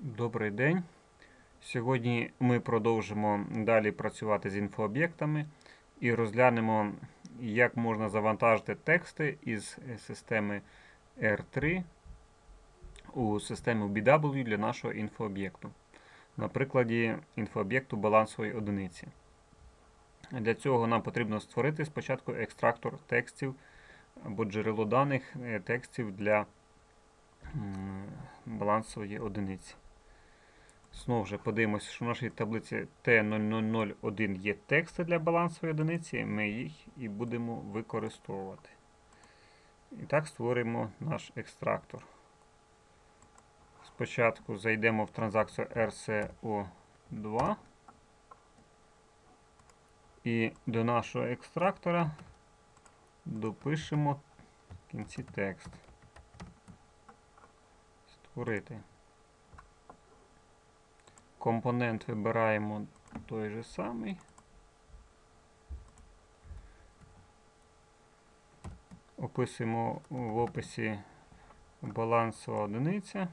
Добрий день. Сьогодні ми продовжимо далі працювати з інфооб'єктами і розглянемо, як можна завантажити тексти із системи R3 у систему BW для нашого інфооб'єкту. На прикладі інфооб'єкту балансової одиниці. Для цього нам потрібно створити спочатку екстрактор текстів або джерело даних е, текстів для балансової одиниці. Знову ж подивимося, що в нашій таблиці T0001 є тексти для балансової одиниці, ми їх і будемо використовувати. І так створимо наш екстрактор. Спочатку зайдемо в транзакцію RCO2 і до нашого екстрактора допишемо в кінці текст. Створити. Компонент вибираємо той же самий. Описуємо в описі балансова одиниця.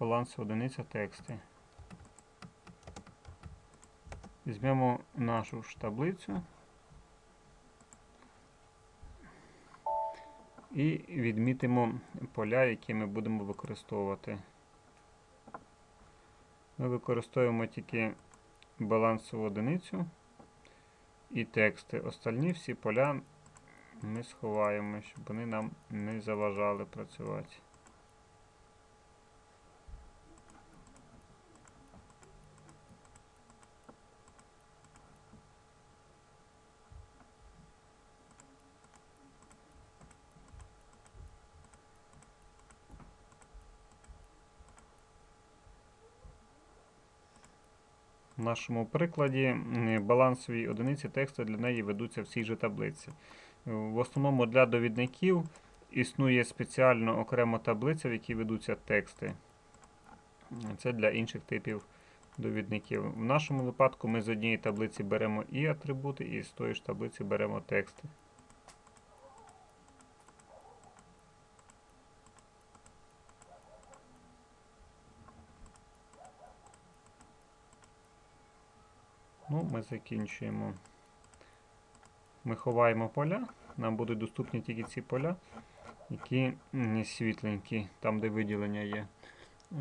Балансова одиниця тексти. Візьмемо нашу ж таблицю і відмітимо поля, які ми будемо використовувати. Ми використовуємо тільки балансову одиницю і тексти. Остальні всі поля ми сховаємо, щоб вони нам не заважали працювати. В нашому прикладі балансові одиниці тексту для неї ведуться в цій же таблиці. Е, В основному для довідників існує спеціально окрема таблиця, в якій ведуться тексти. Це для інших типів довідників. В нашому випадку ми з однієї таблиці беремо і атрибути, і з тої ж таблиці беремо тексти. Ну, ми закінчуємо. Ми ховаємо поля. Нам будуть доступні тільки ці поля, які м, світленькі, там, де виділення є.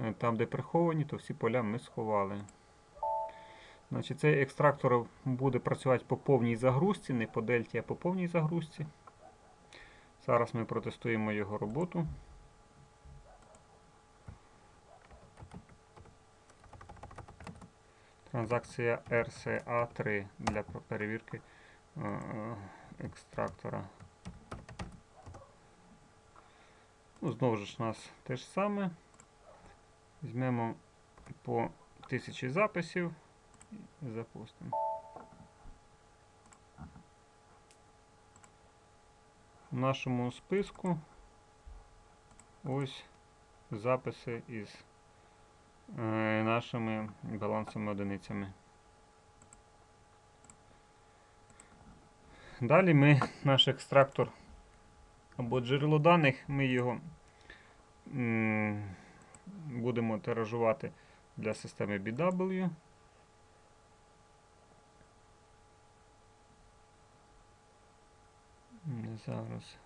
Е, Там, де приховані, то всі поля ми сховали. Значить, Цей екстрактор буде працювати по повній загрузці, не по дельті, а по повній загрузці. Зараз ми протестуємо його роботу. Транзакція RCA3 для перевірки е, е, екстрактора. Ну, знову ж у нас те ж саме. Візьмемо по 1000 записів і запустимо. В нашому списку ось записи із нашими балансовими одиницями. Далі ми наш екстрактор або джерело даних, ми його будемо тиражувати для системи BW. Зараз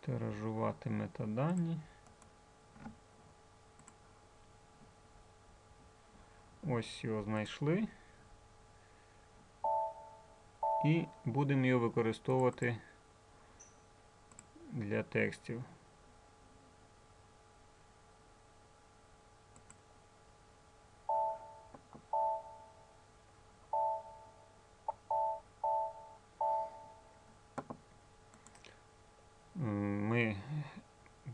тиражувати метадані. Ось його знайшли. І будемо його використовувати для текстів. Ми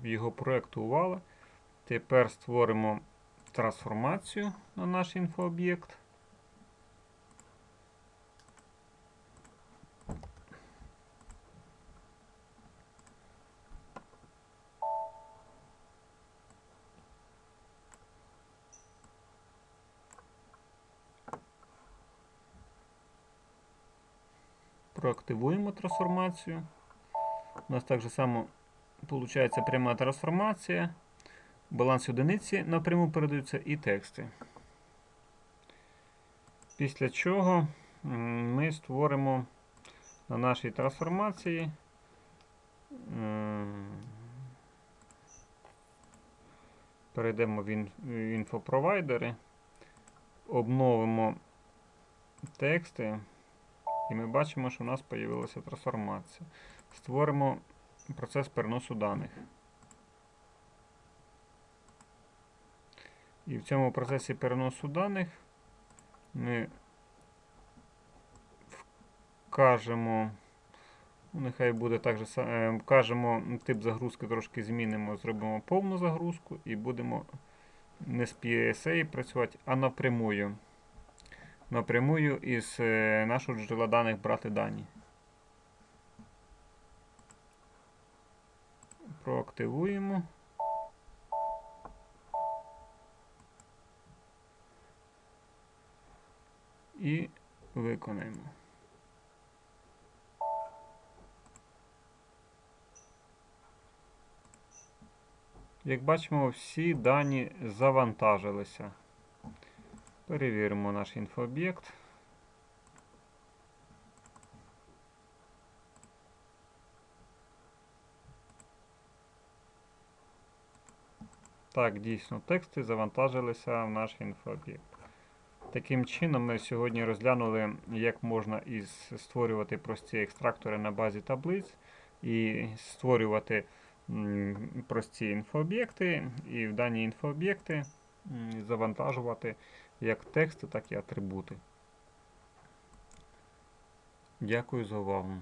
його проектували. Тепер створимо трансформацію на наш інфооб'єкт. Проактивуємо трансформацію. У нас так же само виходить пряма трансформація. Баланс одиниці напряму передаються і тексти. Після чого ми створимо на нашій трансформації перейдемо в інфопровайдери, обновимо тексти, і ми бачимо, що у нас з'явилася трансформація. Створимо процес переносу даних. І в цьому процесі переносу даних ми вкажемо, нехай буде так же, е, вкажемо тип загрузки, трошки змінимо, зробимо повну загрузку і будемо не з PSA працювати, а напрямую. Напрямую із е, нашого джерела даних брати дані. Проактивуємо. І виконаємо. Як бачимо, всі дані завантажилися. Перевіримо наш інфооб'єкт. Так, дійсно, тексти завантажилися в наш інфооб'єкт. Таким чином, ми сьогодні розглянули, як можна із створювати прості екстрактори на базі таблиць і створювати прості інфооб'єкти, і в дані інфооб'єкти завантажувати як тексти, так і атрибути. Дякую за увагу.